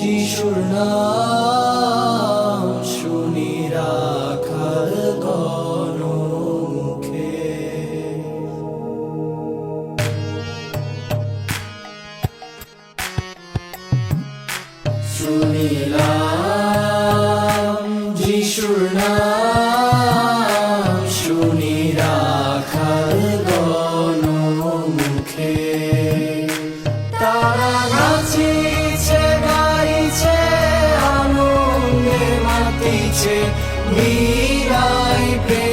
যিশুর নাম শুনি রাখাল গণ মুখে শুনিলাম যিশুর নাম হয়েছে মীরায় প্রেম।